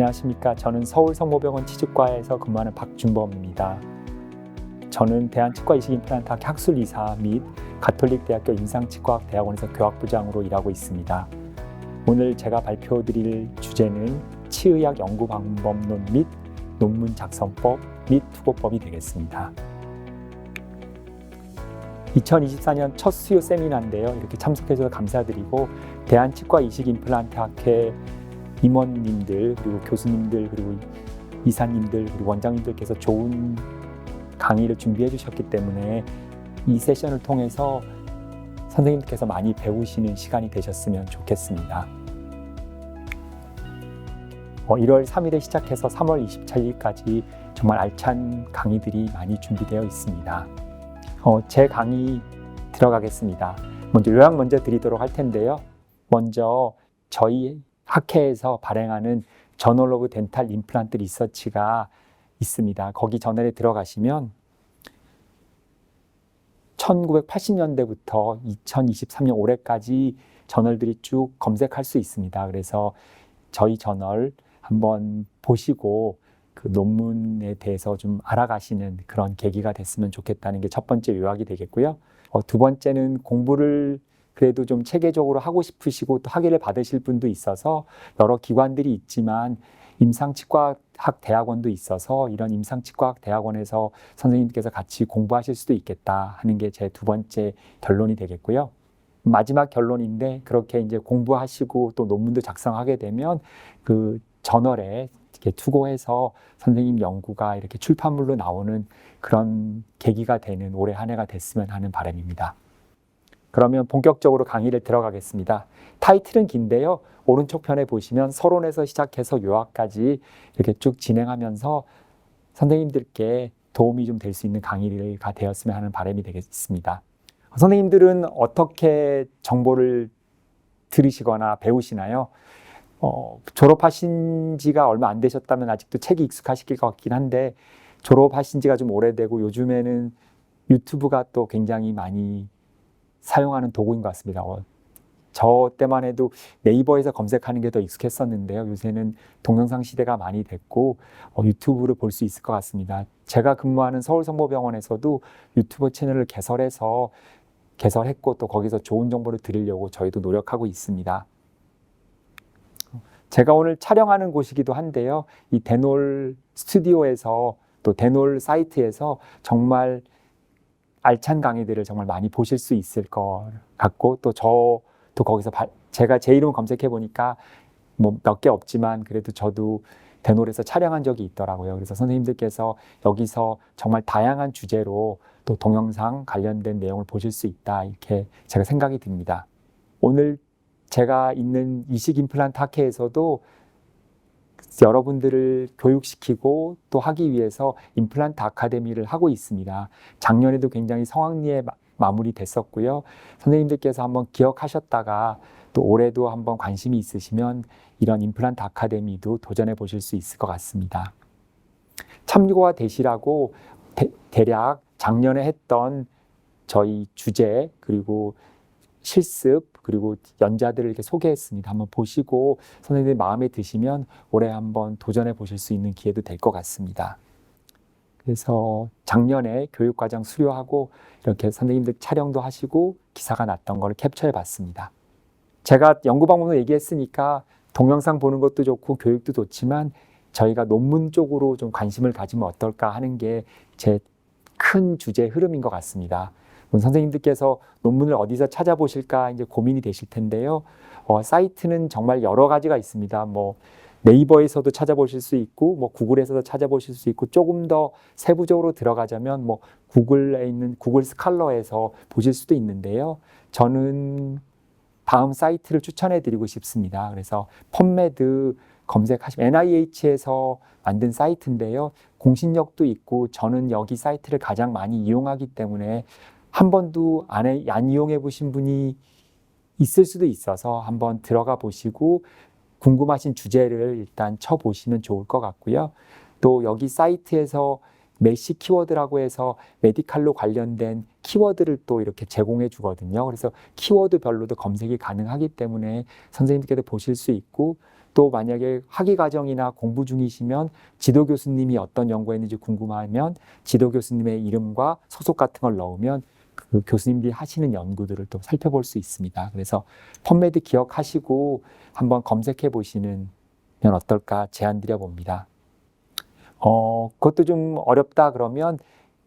안녕하십니까. 저는 서울 성모병원 치주과에서 근무하는 박준범입니다. 저는 대한치과 이식임플란트학 학술이사 및 가톨릭대학교 임상치과학 대학원에서 교학부장으로 일하고 있습니다. 오늘 제가 발표드릴 주제는 치의학 연구 방법론 및 논문 작성법 및 투고법이 되겠습니다. 2024년 첫 수요 세미나인데요. 이렇게 참석해 주셔서 감사드리고 대한치과 이식임플란트학회 임원님들 그리고 교수님들 그리고 이사님들 그리고 원장님들께서 좋은 강의를 준비해 주셨기 때문에 이 세션을 통해서 선생님께서 많이 배우시는 시간이 되셨으면 좋겠습니다. 어, 1월 3일에 시작해서 3월 24일까지 정말 알찬 강의들이 많이 준비되어 있습니다. 어, 제 강의 들어가겠습니다. 먼저 요약 먼저 드리도록 할 텐데요. 먼저 저희 학회에서 발행하는 저널 오브 덴탈 임플란트 리서치가 있습니다. 거기 저널에 들어가시면 1980년대부터 2023년 올해까지 저널들이 쭉 검색할 수 있습니다. 그래서 저희 저널 한번 보시고 그 논문에 대해서 좀 알아가시는 그런 계기가 됐으면 좋겠다는 게 첫 번째 요약이 되겠고요. 어, 두 번째는 공부를 그래도 좀 체계적으로 하고 싶으시고 또 학위를 받으실 분도 있어서 여러 기관들이 있지만 임상치과학 대학원도 있어서 이런 임상치과학 대학원에서 선생님께서 같이 공부하실 수도 있겠다 하는 게 제 두 번째 결론이 되겠고요. 마지막 결론인데 그렇게 이제 공부하시고 또 논문도 작성하게 되면 그 저널에 이렇게 투고해서 선생님 연구가 이렇게 출판물로 나오는 그런 계기가 되는 올해 한 해가 됐으면 하는 바람입니다. 그러면 본격적으로 강의를 들어가겠습니다. 타이틀은 긴데요. 오른쪽 편에 보시면 서론에서 시작해서 요약까지 이렇게 쭉 진행하면서 선생님들께 도움이 좀 될 수 있는 강의가 되었으면 하는 바람이 되겠습니다. 선생님들은 어떻게 정보를 들으시거나 배우시나요? 어, 졸업하신 지가 얼마 안 되셨다면 아직도 책이 익숙하실 것 같긴 한데 졸업하신 지가 좀 오래되고 요즘에는 유튜브가 또 굉장히 많이 사용하는 도구인 것 같습니다. 어, 저 때만 해도 네이버에서 검색하는 게 더 익숙했었는데요. 요새는 동영상 시대가 많이 됐고 어, 유튜브를 볼 수 있을 것 같습니다. 제가 근무하는 서울성모병원에서도 유튜브 채널을 개설해서 개설했고 또 거기서 좋은 정보를 드리려고 저희도 노력하고 있습니다. 제가 오늘 촬영하는 곳이기도 한데요. 이 데놀 스튜디오에서 또 데놀 사이트에서 정말 알찬 강의들을 정말 많이 보실 수 있을 것 같고 또 저도 거기서 바, 제가 제 이름 검색해 보니까 뭐 몇 개 없지만 그래도 저도 대놀에서 촬영한 적이 있더라고요. 그래서 선생님들께서 여기서 정말 다양한 주제로 또 동영상 관련된 내용을 보실 수 있다 이렇게 제가 생각이 듭니다. 오늘 제가 있는 이식 임플란트 학회에서도 여러분들을 교육시키고 또 하기 위해서 임플란트 아카데미를 하고 있습니다. 작년에도 굉장히 성황리에 마무리 됐었고요. 선생님들께서 한번 기억하셨다가 또 올해도 한번 관심이 있으시면 이런 임플란트 아카데미도 도전해 보실 수 있을 것 같습니다. 참고가 되시라고 대, 대략 작년에 했던 저희 주제 그리고 실습 그리고 연자들을 이렇게 소개했습니다. 한번 보시고 선생님들 마음에 드시면 올해 한번 도전해 보실 수 있는 기회도 될 것 같습니다. 그래서 작년에 교육과정 수료하고 이렇게 선생님들 촬영도 하시고 기사가 났던 걸 캡처해 봤습니다. 제가 연구 방법을 얘기했으니까 동영상 보는 것도 좋고 교육도 좋지만 저희가 논문 쪽으로 좀 관심을 가지면 어떨까 하는 게 제 큰 주제 흐름인 것 같습니다. 선생님들께서 논문을 어디서 찾아보실까 이제 고민이 되실 텐데요. 어, 사이트는 정말 여러 가지가 있습니다. 뭐 네이버에서도 찾아보실 수 있고, 뭐 구글에서도 찾아보실 수 있고, 조금 더 세부적으로 들어가자면 뭐 구글에 있는 구글 스칼러에서 보실 수도 있는데요. 저는 다음 사이트를 추천해 드리고 싶습니다. 그래서 펀메드 검색하시면 NIH에서 만든 사이트인데요. 공신력도 있고 저는 여기 사이트를 가장 많이 이용하기 때문에 한 번도 안, 해, 안 이용해 보신 분이 있을 수도 있어서 한번 들어가 보시고 궁금하신 주제를 일단 쳐 보시면 좋을 것 같고요. 또 여기 사이트에서 메시 키워드라고 해서 메디칼로 관련된 키워드를 또 이렇게 제공해 주거든요. 그래서 키워드별로도 검색이 가능하기 때문에 선생님께도 보실 수 있고 또 만약에 학위 과정이나 공부 중이시면 지도 교수님이 어떤 연구했는지 궁금하면 지도 교수님의 이름과 소속 같은 걸 넣으면 그 교수님들이 하시는 연구들을 또 살펴볼 수 있습니다. 그래서 펀메드 기억하시고 한번 검색해 보시는 면 어떨까 제안 드려 봅니다. 어, 그것도 좀 어렵다 그러면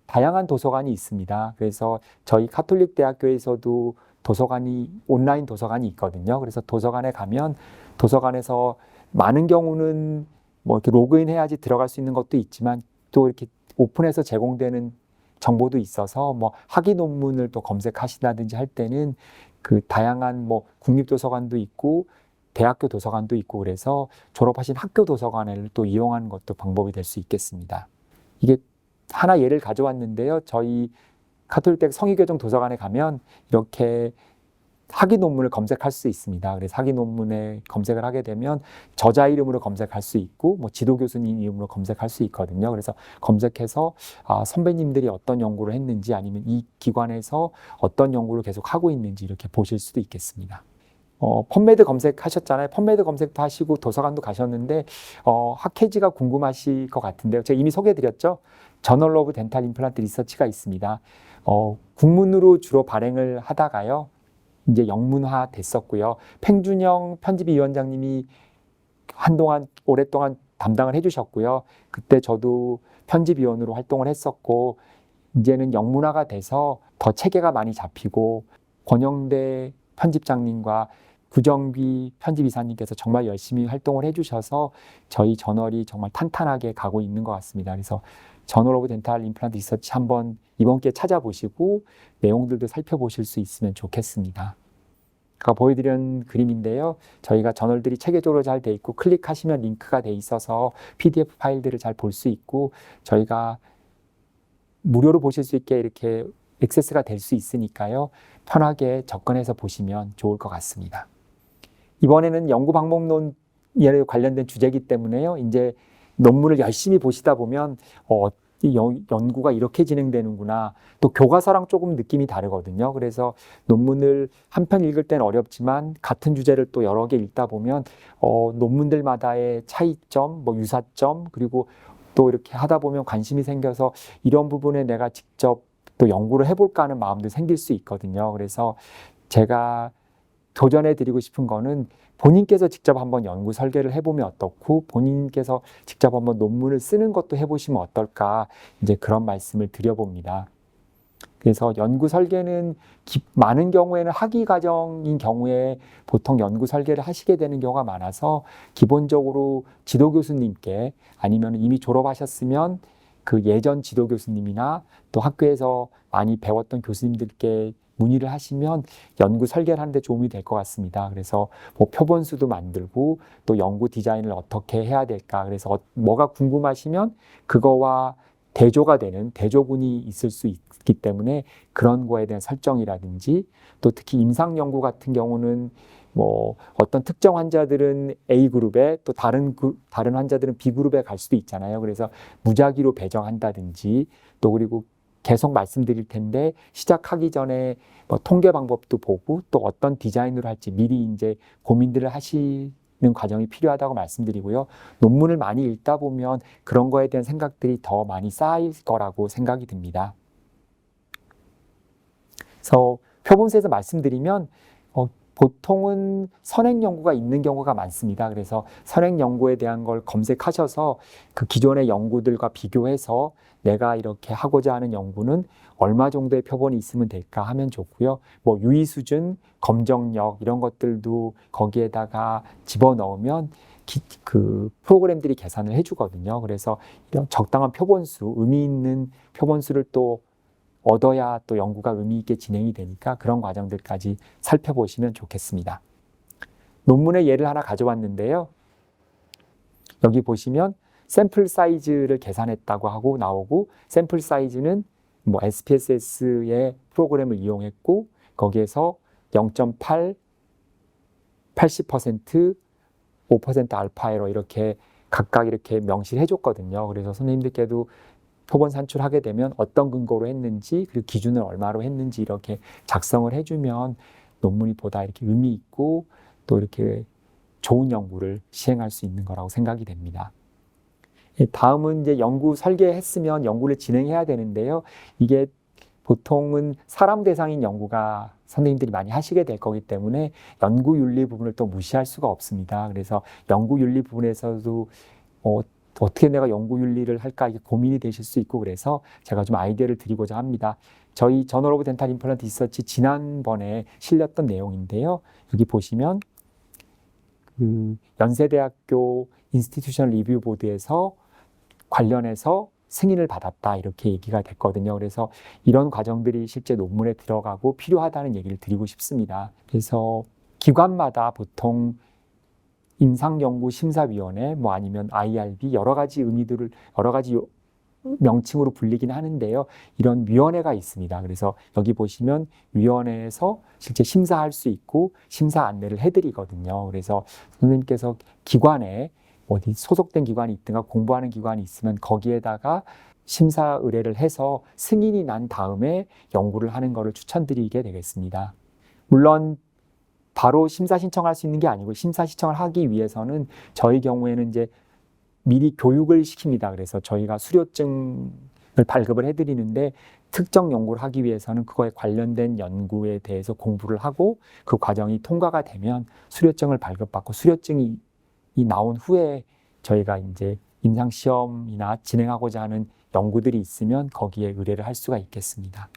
다양한 도서관이 있습니다. 그래서 저희 카톨릭 대학교에서도 도서관이 온라인 도서관이 있거든요. 그래서 도서관에 가면 도서관에서 많은 경우는 뭐 이렇게 로그인 해야지 들어갈 수 있는 것도 있지만 또 이렇게 오픈해서 제공되는 정보도 있어서 뭐 학위 논문을 또 검색하신다든지 할 때는 그 다양한 뭐 국립도서관도 있고 대학교 도서관도 있고 그래서 졸업하신 학교 도서관을 또 이용하는 것도 방법이 될 수 있겠습니다. 이게 하나 예를 가져왔는데요. 저희 카톨릭대 성의교정 도서관에 가면 이렇게 학위 논문을 검색할 수 있습니다. 그래서 학위 논문에 검색을 하게 되면 저자 이름으로 검색할 수 있고 뭐 지도 교수님 이름으로 검색할 수 있거든요. 그래서 검색해서 아, 선배님들이 어떤 연구를 했는지 아니면 이 기관에서 어떤 연구를 계속 하고 있는지 이렇게 보실 수도 있겠습니다. 어, 펀메드 검색하셨잖아요. 펀메드 검색도 하시고 도서관도 가셨는데 어, 학회지가 궁금하실 것 같은데요. 제가 이미 소개해드렸죠. 저널 오브 덴탈 임플란트 리서치가 있습니다. 어, 국문으로 주로 발행을 하다가요. 이제 영문화 됐었고요. 팽준영 편집위원장님이 한동안 오랫동안 담당을 해주셨고요. 그때 저도 편집위원으로 활동을 했었고 이제는 영문화가 돼서 더 체계가 많이 잡히고 권영대 편집장님과 구정비 편집이사님께서 정말 열심히 활동을 해주셔서 저희 저널이 정말 탄탄하게 가고 있는 것 같습니다. 그래서 저널 오브 덴탈 임플란트 리서치 한번 이번 기회에 찾아보시고 내용들도 살펴보실 수 있으면 좋겠습니다. 아까 보여드린 그림인데요. 저희가 저널들이 체계적으로 잘 돼 있고 클릭하시면 링크가 돼 있어서 PDF 파일들을 잘 볼 수 있고 저희가 무료로 보실 수 있게 이렇게 액세스가 될 수 있으니까요. 편하게 접근해서 보시면 좋을 것 같습니다. 이번에는 연구 방법론에 관련된 주제이기 때문에요. 이제 논문을 열심히 보시다 보면 어, 이 연구가 이렇게 진행되는구나. 또 교과서랑 조금 느낌이 다르거든요. 그래서 논문을 한 편 읽을 땐 어렵지만 같은 주제를 또 여러 개 읽다 보면 어, 논문들마다의 차이점, 뭐 유사점, 그리고 또 이렇게 하다 보면 관심이 생겨서 이런 부분에 내가 직접 또 연구를 해볼까 하는 마음도 생길 수 있거든요. 그래서 제가 도전해 드리고 싶은 거는 본인께서 직접 한번 연구 설계를 해보면 어떻고 본인께서 직접 한번 논문을 쓰는 것도 해보시면 어떨까 이제 그런 말씀을 드려봅니다. 그래서 연구 설계는 많은 경우에는 학위 과정인 경우에 보통 연구 설계를 하시게 되는 경우가 많아서 기본적으로 지도 교수님께 아니면 이미 졸업하셨으면 그 예전 지도 교수님이나 또 학교에서 많이 배웠던 교수님들께 문의를 하시면 연구 설계를 하는데 도움이 될 것 같습니다. 그래서 뭐 표본수도 만들고 또 연구 디자인을 어떻게 해야 될까. 그래서 어, 뭐가 궁금하시면 그거와 대조가 되는 대조군이 있을 수 있기 때문에 그런 거에 대한 설정이라든지 또 특히 임상 연구 같은 경우는 뭐 어떤 특정 환자들은 A 그룹에 또 다른 그, 다른 환자들은 B 그룹에 갈 수도 있잖아요. 그래서 무작위로 배정한다든지 또 그리고 계속 말씀드릴 텐데 시작하기 전에 뭐 통계 방법도 보고 또 어떤 디자인으로 할지 미리 이제 고민들을 하시는 과정이 필요하다고 말씀드리고요. 논문을 많이 읽다 보면 그런 거에 대한 생각들이 더 많이 쌓일 거라고 생각이 듭니다. 그래서 표본수에서 말씀드리면 어, 보통은 선행 연구가 있는 경우가 많습니다. 그래서 선행 연구에 대한 걸 검색하셔서 그 기존의 연구들과 비교해서 내가 이렇게 하고자 하는 연구는 얼마 정도의 표본이 있으면 될까 하면 좋고요. 뭐 유의 수준, 검정력 이런 것들도 거기에다가 집어 넣으면 기, 그 프로그램들이 계산을 해주거든요. 그래서 이런 적당한 표본수, 의미 있는 표본수를 또 얻어야 또 연구가 의미 있게 진행이 되니까 그런 과정들까지 살펴보시면 좋겠습니다. 논문의 예를 하나 가져왔는데요. 여기 보시면 샘플 사이즈를 계산했다고 하고 나오고 샘플 사이즈는 뭐 SPSS의 프로그램을 이용했고 거기에서 0.8, 80%, 5% 알파 에러 이렇게 각각 이렇게 명시해 줬거든요. 그래서 선생님들께도 토본 산출하게 되면 어떤 근거로 했는지 그리고 기준을 얼마로 했는지 이렇게 작성을 해주면 논문이 보다 이렇게 의미 있고 또 이렇게 좋은 연구를 시행할 수 있는 거라고 생각이 됩니다. 예, 다음은 이제 연구 설계했으면 연구를 진행해야 되는데요. 이게 보통은 사람 대상인 연구가 선생님들이 많이 하시게 될 거기 때문에 연구 윤리 부분을 또 무시할 수가 없습니다. 그래서 연구 윤리 부분에서도 어, 어떻게 내가 연구 윤리를 할까 이게 고민이 되실 수 있고 그래서 제가 좀 아이디어를 드리고자 합니다. 저희 저널 오브 덴탈 임플란트 리서치 지난번에 실렸던 내용인데요. 여기 보시면 그 연세대학교 인스티튜션 리뷰 보드에서 관련해서 승인을 받았다 이렇게 얘기가 됐거든요. 그래서 이런 과정들이 실제 논문에 들어가고 필요하다는 얘기를 드리고 싶습니다. 그래서 기관마다 보통 임상연구심사위원회 뭐 아니면 IRB 여러 가지 의미들을 여러 가지 명칭으로 불리긴 하는데요. 이런 위원회가 있습니다. 그래서 여기 보시면 위원회에서 실제 심사할 수 있고 심사 안내를 해드리거든요. 그래서 선생님께서 기관에 어디 소속된 기관이 있든가 공부하는 기관이 있으면 거기에다가 심사 의뢰를 해서 승인이 난 다음에 연구를 하는 것을 추천드리게 되겠습니다. 물론 바로 심사 신청할 수 있는 게 아니고 심사 신청을 하기 위해서는 저희 경우에는 이제 미리 교육을 시킵니다. 그래서 저희가 수료증을 발급을 해드리는데 특정 연구를 하기 위해서는 그거에 관련된 연구에 대해서 공부를 하고 그 과정이 통과가 되면 수료증을 발급받고 수료증이 이 나온 후에 저희가 이제 임상 시험이나 진행하고자 하는 연구들이 있으면 거기에 의뢰를 할 수가 있겠습니다.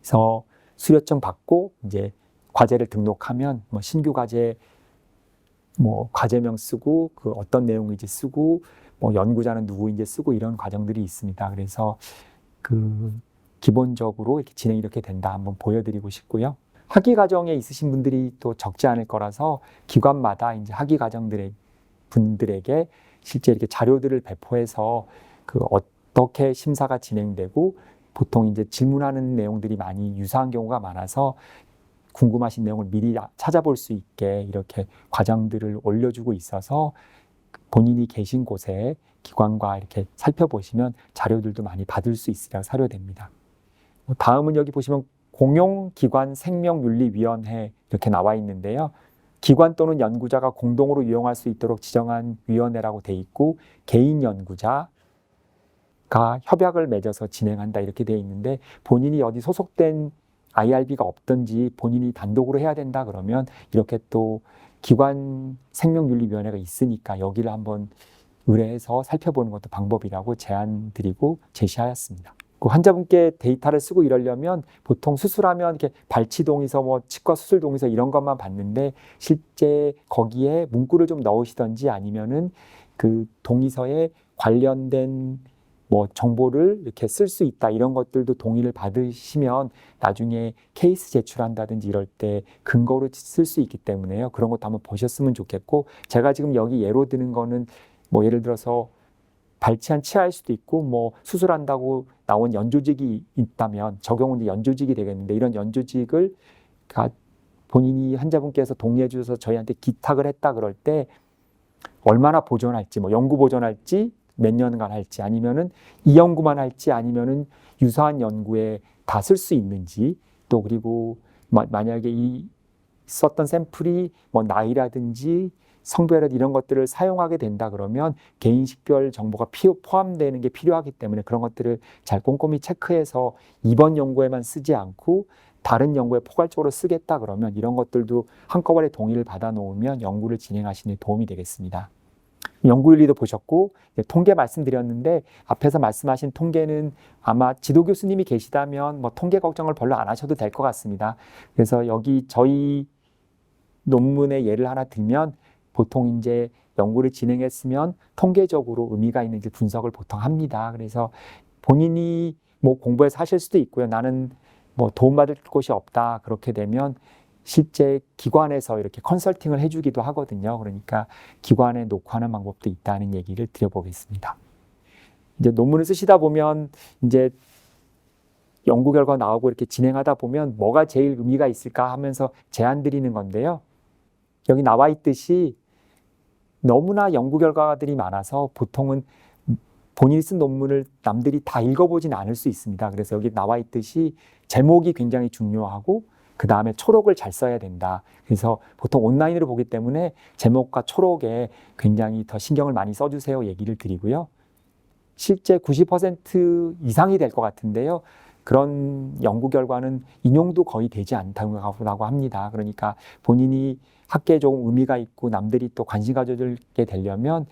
그래서 수료증 받고 이제 과제를 등록하면 뭐 신규 과제 뭐 과제명 쓰고 그 어떤 내용인지 쓰고 뭐 연구자는 누구인지 쓰고 이런 과정들이 있습니다. 그래서 그 기본적으로 이렇게 진행이 이렇게 된다 한번 보여드리고 싶고요. 학위 과정에 있으신 분들이 또 적지 않을 거라서 기관마다 이제 학위 과정들의 분들에게 실제 이렇게 자료들을 배포해서 그 어떻게 심사가 진행되고 보통 이제 질문하는 내용들이 많이 유사한 경우가 많아서 궁금하신 내용을 미리 찾아볼 수 있게 이렇게 과정들을 올려주고 있어서 본인이 계신 곳에 기관과 이렇게 살펴보시면 자료들도 많이 받을 수 있으리라 사료됩니다. 뭐 다음은 여기 보시면 공용기관 생명윤리위원회 이렇게 나와 있는데요. 기관 또는 연구자가 공동으로 이용할 수 있도록 지정한 위원회라고 돼 있고 개인 연구자 가 협약을 맺어서 진행한다 이렇게 돼 있는데 본인이 어디 소속된 IRB가 없든지 본인이 단독으로 해야 된다 그러면 이렇게 또 기관 생명윤리위원회가 있으니까 여기를 한번 의뢰해서 살펴보는 것도 방법이라고 제안 드리고 제시하였습니다. 그 환자분께 데이터를 쓰고 이러려면 보통 수술하면 이렇게 발치 동의서, 뭐 치과 수술 동의서 이런 것만 받는데 실제 거기에 문구를 좀 넣으시던지 아니면은 그 동의서에 관련된 뭐 정보를 이렇게 쓸 수 있다 이런 것들도 동의를 받으시면 나중에 케이스 제출한다든지 이럴 때 근거로 쓸 수 있기 때문에요. 그런 것도 한번 보셨으면 좋겠고 제가 지금 여기 예로 드는 거는 뭐 예를 들어서 발치한 치아일 수도 있고 뭐 수술한다고 나온 연조직이 있다면 적용은 연조직이 되겠는데 이런 연조직을 본인이 환자분께서 동의해 주셔서 저희한테 기탁을 했다 그럴 때 얼마나 보존할지 뭐 연구 보존할지 몇 년간 할지 아니면은 이 연구만 할지 아니면은 유사한 연구에 다 쓸 수 있는지 또 그리고 만약에 이 썼던 샘플이 뭐 나이라든지 성별이라든지 이런 것들을 사용하게 된다 그러면 개인 식별 정보가 포함되는 게 필요하기 때문에 그런 것들을 잘 꼼꼼히 체크해서 이번 연구에만 쓰지 않고 다른 연구에 포괄적으로 쓰겠다 그러면 이런 것들도 한꺼번에 동의를 받아 놓으면 연구를 진행하시는 데 도움이 되겠습니다. 연구윤리도 보셨고 통계 말씀드렸는데 앞에서 말씀하신 통계는 아마 지도 교수님이 계시다면 뭐 통계 걱정을 별로 안 하셔도 될 것 같습니다. 그래서 여기 저희 논문의 예를 하나 들면 보통 이제 연구를 진행했으면 통계적으로 의미가 있는지 분석을 보통 합니다. 그래서 본인이 뭐 공부해서 하실 수도 있고요. 나는 뭐 도움받을 곳이 없다. 그렇게 되면 실제 기관에서 이렇게 컨설팅을 해주기도 하거든요. 그러니까 기관에 녹화하는 방법도 있다는 얘기를 드려보겠습니다. 이제 논문을 쓰시다 보면 이제 연구 결과 나오고 이렇게 진행하다 보면 뭐가 제일 의미가 있을까 하면서 제안 드리는 건데요. 여기 나와 있듯이 너무나 연구 결과들이 많아서 보통은 본인이 쓴 논문을 남들이 다 읽어보진 않을 수 있습니다. 그래서 여기 나와 있듯이 제목이 굉장히 중요하고 그 다음에 초록을 잘 써야 된다. 그래서 보통 온라인으로 보기 때문에 제목과 초록에 굉장히 더 신경을 많이 써주세요 얘기를 드리고요. 실제 90% 이상이 될 것 같은데요. 그런 연구 결과는 인용도 거의 되지 않다고 합니다. 그러니까 본인이 학계에 조금 의미가 있고 남들이 또 관심 가져주게 되려면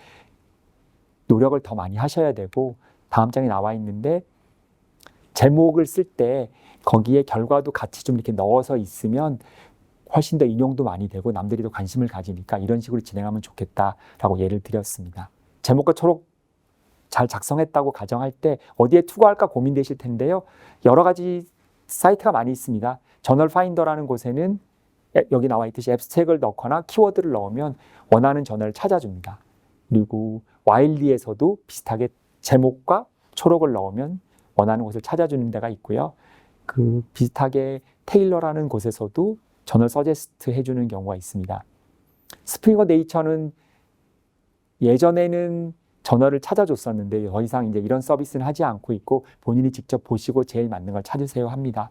노력을 더 많이 하셔야 되고 다음 장에 나와 있는데 제목을 쓸 때 거기에 결과도 같이 좀 이렇게 넣어서 있으면 훨씬 더 인용도 많이 되고 남들이 더 관심을 가지니까 이런 식으로 진행하면 좋겠다라고 예를 드렸습니다. 제목과 초록 잘 작성했다고 가정할 때 어디에 투과할까 고민되실 텐데요. 여러 가지 사이트가 많이 있습니다. 저널 파인더라는 곳에는 여기 나와 있듯이 앱스텍을 넣거나 키워드를 넣으면 원하는 저널을 찾아줍니다. 그리고 와일리에서도 비슷하게 제목과 초록을 넣으면 원하는 곳을 찾아주는 데가 있고요. 그 비슷하게 테일러라는 곳에서도 저널 서제스트 해주는 경우가 있습니다. 스프링어 네이처는 예전에는 저널을 찾아줬었는데 더 이상 이제 이런 서비스는 하지 않고 있고 본인이 직접 보시고 제일 맞는 걸 찾으세요 합니다.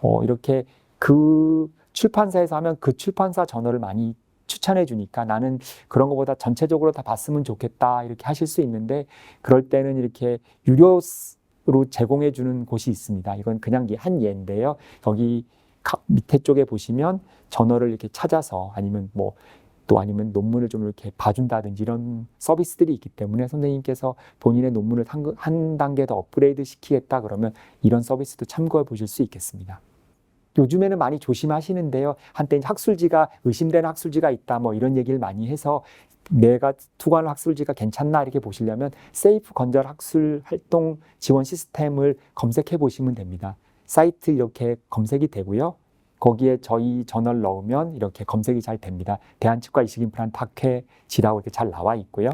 어, 이렇게 그 출판사에서 하면 그 출판사 저널을 많이 추천해 주니까 나는 그런 것보다 전체적으로 다 봤으면 좋겠다 이렇게 하실 수 있는데 그럴 때는 이렇게 유료로 제공해 주는 곳이 있습니다. 이건 그냥 한 예인데요. 여기 밑에 쪽에 보시면 저널을 이렇게 찾아서 아니면 뭐 또 아니면 논문을 좀 이렇게 봐준다든지 이런 서비스들이 있기 때문에 선생님께서 본인의 논문을 한, 한 단계 더 업그레이드 시키겠다 그러면 이런 서비스도 참고해 보실 수 있겠습니다. 요즘에는 많이 조심하시는데요. 한때 학술지가 의심되는 학술지가 있다 뭐 이런 얘기를 많이 해서 내가 투과하는 학술지가 괜찮나 이렇게 보시려면 세이프 건설 학술 활동 지원 시스템을 검색해 보시면 됩니다. 사이트 이렇게 검색이 되고요. 거기에 저희 저널 넣으면 이렇게 검색이 잘 됩니다. 대한치과 이식임플란트 학회 지라고 이렇게 잘 나와 있고요.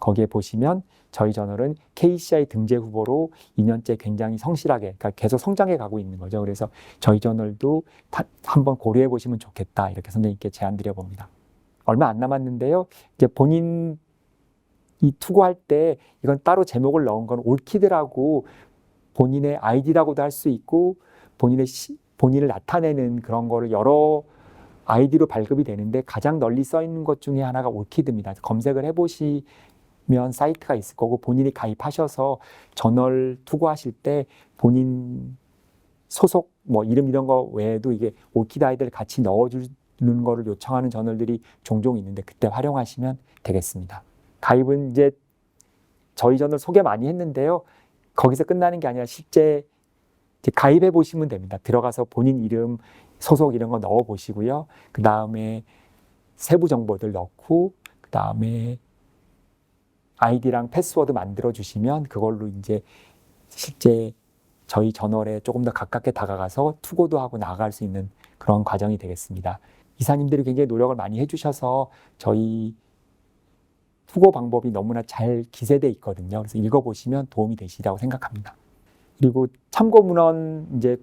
거기에 보시면 저희 저널은 KCI 등재 후보로 2년째 굉장히 성실하게 그러니까 계속 성장해 가고 있는 거죠. 그래서 저희 저널도 한번 고려해 보시면 좋겠다 이렇게 선생님께 제안 드려 봅니다. 얼마 안 남았는데요. 이제 본인 이 투고할 때 이건 따로 제목을 넣은 건 올키드라고 본인의 아이디라고도 할 수 있고 본인의 시, 본인을 나타내는 그런 거를 여러 아이디로 발급이 되는데 가장 널리 써 있는 것 중에 하나가 올키드입니다. 검색을 해보시 면 사이트가 있을 거고 본인이 가입하셔서 저널 투고하실 때 본인 소속 뭐 이름 이런 거 외에도 이게 올키드 아이들 같이 넣어주는 거를 요청하는 저널들이 종종 있는데 그때 활용하시면 되겠습니다. 가입은 이제 저희 저널 소개 많이 했는데요. 거기서 끝나는 게 아니라 실제 가입해 보시면 됩니다. 들어가서 본인 이름, 소속 이런 거 넣어 보시고요. 그 다음에 세부 정보들 넣고 그 다음에 아이디랑 패스워드 만들어 주시면 그걸로 이제 실제 저희 저널에 조금 더 가깝게 다가가서 투고도 하고 나갈 수 있는 그런 과정이 되겠습니다. 이사님들이 굉장히 노력을 많이 해주셔서 저희 투고 방법이 너무나 잘 기재돼 있거든요. 그래서 읽어보시면 도움이 되시리라고 생각합니다. 그리고 참고 문헌 이제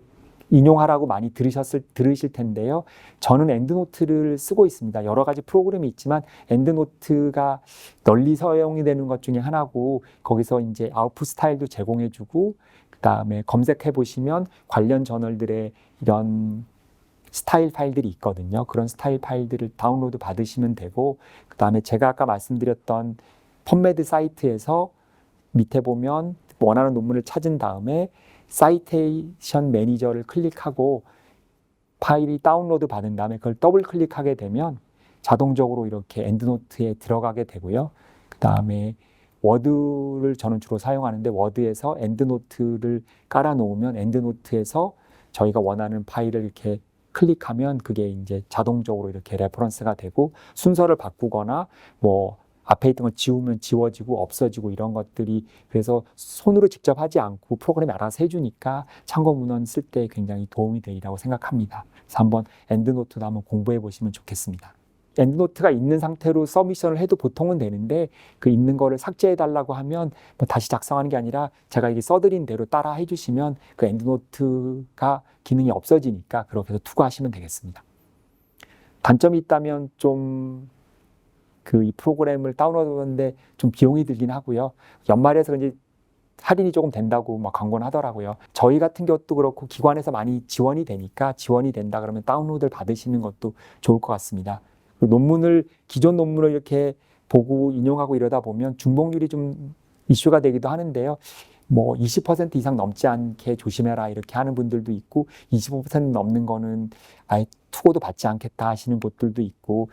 인용하라고 많이 들으셨을 들으실 텐데요. 저는 엔드노트를 쓰고 있습니다. 여러 가지 프로그램이 있지만 엔드노트가 널리 사용이 되는 것 중에 하나고 거기서 이제 아웃풋 스타일도 제공해 주고 그 다음에 검색해 보시면 관련 저널들의 이런 스타일 파일들이 있거든요. 그런 스타일 파일들을 다운로드 받으시면 되고 그 다음에 제가 아까 말씀드렸던 펀메드 사이트에서 밑에 보면 원하는 논문을 찾은 다음에 사이테이션 매니저를 클릭하고 파일이 다운로드 받은 다음에 그걸 더블 클릭하게 되면 자동적으로 이렇게 엔드노트에 들어가게 되고요. 그 다음에 워드를 저는 주로 사용하는데 워드에서 엔드노트를 깔아 놓으면 엔드노트에서 저희가 원하는 파일을 이렇게 클릭하면 그게 이제 자동적으로 이렇게 레퍼런스가 되고 순서를 바꾸거나 뭐 앞에 있던 걸 지우면 지워지고 없어지고 이런 것들이 그래서 손으로 직접 하지 않고 프로그램이 알아서 해주니까 참고 문헌 쓸 때 굉장히 도움이 되리라고 생각합니다. 그래서 한번 엔드노트도 한번 공부해 보시면 좋겠습니다. 엔드노트가 있는 상태로 서미션을 해도 보통은 되는데 그 있는 거를 삭제해 달라고 하면 뭐 다시 작성하는 게 아니라 제가 이게 써드린 대로 따라 해주시면 그 엔드노트가 기능이 없어지니까 그렇게 해서 투과하시면 되겠습니다. 단점이 있다면 좀 그 이 프로그램을 다운로드하는데 좀 비용이 들긴 하고요. 연말에서 이제 할인이 조금 된다고 막 광고는 하더라고요. 저희 같은 것도 그렇고 기관에서 많이 지원이 되니까 지원이 된다 그러면 다운로드를 받으시는 것도 좋을 것 같습니다. 그 논문을 기존 논문을 이렇게 보고 인용하고 이러다 보면 중복률이 좀 이슈가 되기도 하는데요. 뭐 20% 이상 넘지 않게 조심해라 이렇게 하는 분들도 있고 25% 넘는 거는 아예 투고도 받지 않겠다 하시는 곳들도 있고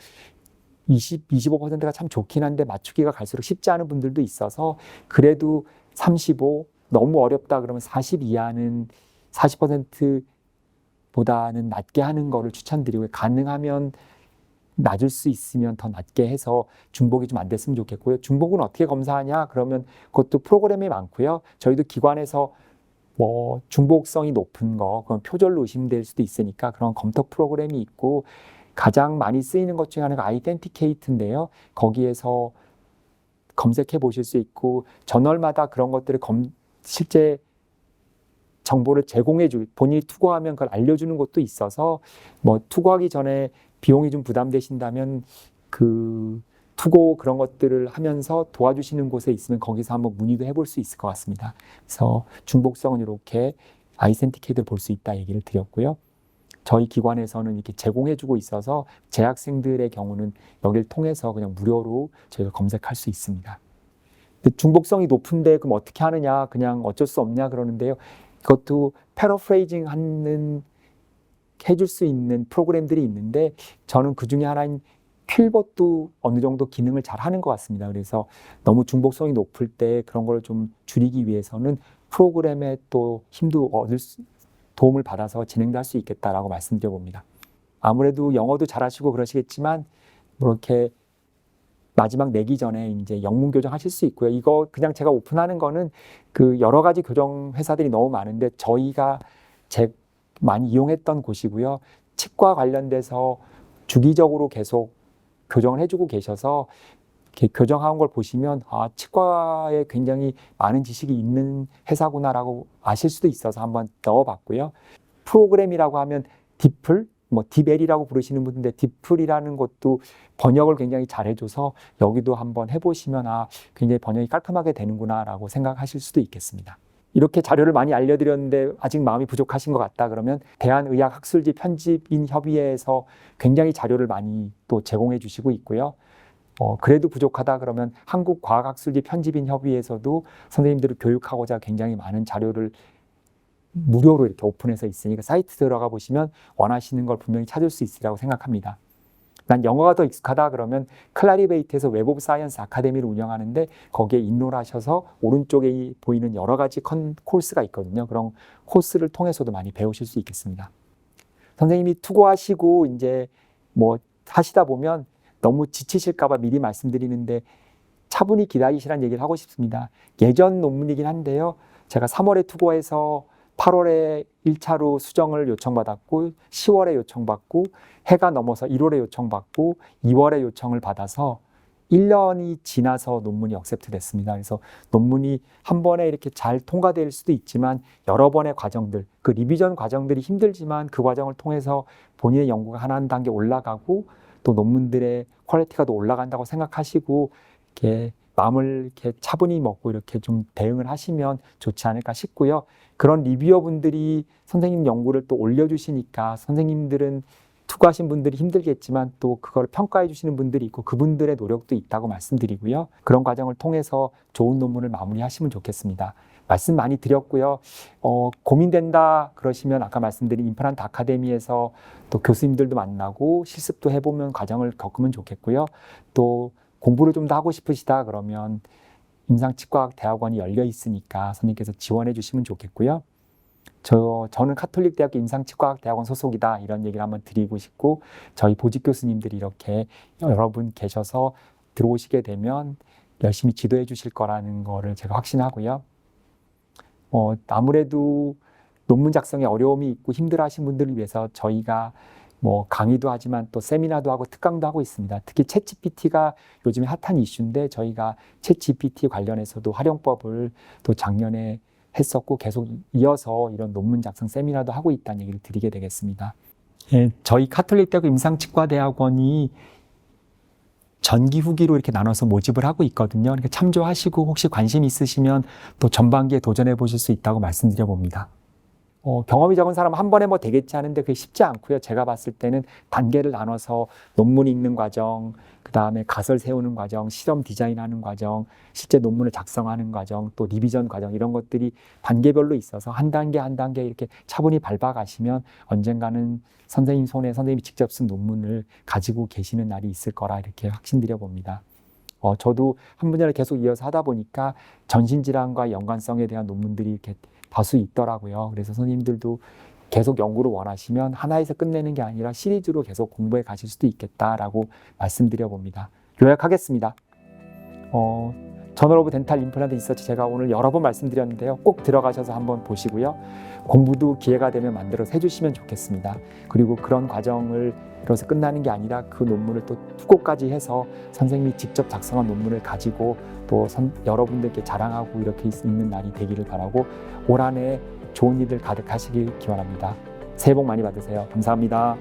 20, 25%가 참 좋긴 한데 맞추기가 갈수록 쉽지 않은 분들도 있어서 그래도 35 너무 어렵다 그러면 40 이하는 40%보다는 낮게 하는 거를 추천드리고 가능하면 낮을 수 있으면 더 낮게 해서 중복이 좀 안 됐으면 좋겠고요. 중복은 어떻게 검사하냐? 그러면 그것도 프로그램이 많고요. 저희도 기관에서 뭐 중복성이 높은 거, 그건 표절로 의심될 수도 있으니까 그런 검토 프로그램이 있고 가장 많이 쓰이는 것 중에 하나가 아이덴티케이트인데요. 거기에서 검색해 보실 수 있고 저널마다 그런 것들을 검, 실제 정보를 제공해 주 본인이 투고하면 그걸 알려주는 곳도 있어서 뭐 투고하기 전에 비용이 좀 부담되신다면 그 투고 그런 것들을 하면서 도와주시는 곳에 있으면 거기서 한번 문의도 해볼 수 있을 것 같습니다. 그래서 중복성은 이렇게 아이센티케이트를 볼 수 있다 얘기를 드렸고요. 저희 기관에서는 이렇게 제공해주고 있어서 재학생들의 경우는 여기를 통해서 그냥 무료로 저희가 검색할 수 있습니다. 중복성이 높은데 그럼 어떻게 하느냐? 그냥 어쩔 수 없냐 그러는데요. 이것도 패러프레이징 하는 해줄 수 있는 프로그램들이 있는데 저는 그 중에 하나인 퀼벗도 어느 정도 기능을 잘 하는 것 같습니다. 그래서 너무 중복성이 높을 때 그런 걸 좀 줄이기 위해서는 프로그램에 또 힘도 얻을 수, 도움을 받아서 진행도 할 수 있겠다라고 말씀드려 봅니다. 아무래도 영어도 잘하시고 그러시겠지만 뭐 이렇게 마지막 내기 전에 이제 영문 교정 하실 수 있고요. 이거 그냥 제가 오픈하는 거는 그 여러 가지 교정 회사들이 너무 많은데 저희가 제 많이 이용했던 곳이고요. 치과 관련돼서 주기적으로 계속 교정을 해주고 계셔서 교정한 걸 보시면 아 치과에 굉장히 많은 지식이 있는 회사구나라고 아실 수도 있어서 한번 넣어봤고요. 프로그램이라고 하면 디플, 뭐 디벨이라고 부르시는 분인데 디플이라는 것도 번역을 굉장히 잘 해줘서 여기도 한번 해보시면 아 굉장히 번역이 깔끔하게 되는구나라고 생각하실 수도 있겠습니다. 이렇게 자료를 많이 알려드렸는데 아직 마음이 부족하신 것 같다 그러면 대한의학학술지 편집인 협의회에서 굉장히 자료를 많이 또 제공해 주시고 있고요. 어, 그래도 부족하다 그러면 한국과학학술지 편집인 협의회에서도 선생님들을 교육하고자 굉장히 많은 자료를 무료로 이렇게 오픈해서 있으니까 사이트 들어가 보시면 원하시는 걸 분명히 찾을 수 있으리라고 생각합니다. 난 영어가 더 익숙하다 그러면 클라리베이트에서 웹 오브 사이언스 아카데미를 운영하는데 거기에 인롤 하셔서 오른쪽에 보이는 여러 가지 컨, 코스가 있거든요. 그런 코스를 통해서도 많이 배우실 수 있겠습니다. 선생님이 투고하시고 이제 뭐 하시다 보면 너무 지치실까봐 미리 말씀드리는데 차분히 기다리시라는 얘기를 하고 싶습니다. 예전 논문이긴 한데요. 제가 3월에 투고해서 8월에 1차로 수정을 요청받았고 10월에 요청받고 해가 넘어서 1월에 요청받고 2월에 요청을 받아서 1년이 지나서 논문이 억셉트 됐습니다. 그래서 논문이 한 번에 이렇게 잘 통과될 수도 있지만 여러 번의 과정들, 그 리비전 과정들이 힘들지만 그 과정을 통해서 본인의 연구가 하나 한 단계 올라가고 또 논문들의 퀄리티가 더 올라간다고 생각하시고 이렇게 마음을 이렇게 차분히 먹고 이렇게 좀 대응을 하시면 좋지 않을까 싶고요. 그런 리뷰어 분들이 선생님 연구를 또 올려주시니까 선생님들은 투고하신 분들이 힘들겠지만 또 그걸 평가해 주시는 분들이 있고 그분들의 노력도 있다고 말씀드리고요. 그런 과정을 통해서 좋은 논문을 마무리하시면 좋겠습니다. 말씀 많이 드렸고요. 어, 고민된다 그러시면 아까 말씀드린 임플란트 아카데미에서 또 교수님들도 만나고 실습도 해보면 과정을 겪으면 좋겠고요. 또 공부를 좀 더 하고 싶으시다 그러면 임상치과학 대학원이 열려 있으니까 선생님께서 지원해 주시면 좋겠고요. 저, 저는 카톨릭 대학교 임상치과학 대학원 소속이다 이런 얘기를 한번 드리고 싶고 저희 보직 교수님들이 이렇게 여러분 계셔서 들어오시게 되면 열심히 지도해 주실 거라는 거를 제가 확신하고요. 어, 아무래도 논문 작성에 어려움이 있고 힘들어 하신 분들을 위해서 저희가 뭐 강의도 하지만 또 세미나도 하고 특강도 하고 있습니다. 특히 챗 GPT가 요즘에 핫한 이슈인데 저희가 챗 GPT 관련해서도 활용법을 또 작년에 했었고 계속 이어서 이런 논문 작성 세미나도 하고 있다는 얘기를 드리게 되겠습니다. 예, 저희 카톨릭 대학교 임상치과대학원이 전기 후기로 이렇게 나눠서 모집을 하고 있거든요. 그러니까 참조하시고 혹시 관심 있으시면 또 전반기에 도전해 보실 수 있다고 말씀드려 봅니다. 어, 경험이 적은 사람은 한 번에 뭐 되겠지 하는데 그게 쉽지 않고요. 제가 봤을 때는 단계를 나눠서 논문 읽는 과정, 그 다음에 가설 세우는 과정, 실험 디자인하는 과정, 실제 논문을 작성하는 과정, 또 리비전 과정 이런 것들이 단계별로 있어서 한 단계 한 단계 이렇게 차분히 밟아가시면 언젠가는 선생님 손에 선생님이 직접 쓴 논문을 가지고 계시는 날이 있을 거라 이렇게 확신드려 봅니다. 어, 저도 한 분야를 계속 이어서 하다 보니까 전신질환과 연관성에 대한 논문들이 이렇게 다수 있더라고요. 그래서 선생님들도 계속 연구를 원하시면 하나에서 끝내는 게 아니라 시리즈로 계속 공부해 가실 수도 있겠다라고 말씀드려 봅니다. 요약하겠습니다. 어, 저널 오브 덴탈 임플란트 리서치 제가 오늘 여러 번 말씀드렸는데요. 꼭 들어가셔서 한번 보시고요. 공부도 기회가 되면 만들어서 해주시면 좋겠습니다. 그리고 그런 과정을 이뤄서 끝나는 게 아니라 그 논문을 또 투고까지 해서 선생님이 직접 작성한 논문을 가지고 또 선- 여러분들께 자랑하고 이렇게 있는 날이 되기를 바라고 올 한 해 좋은 일들 가득하시길 기원합니다. 새해 복 많이 받으세요. 감사합니다.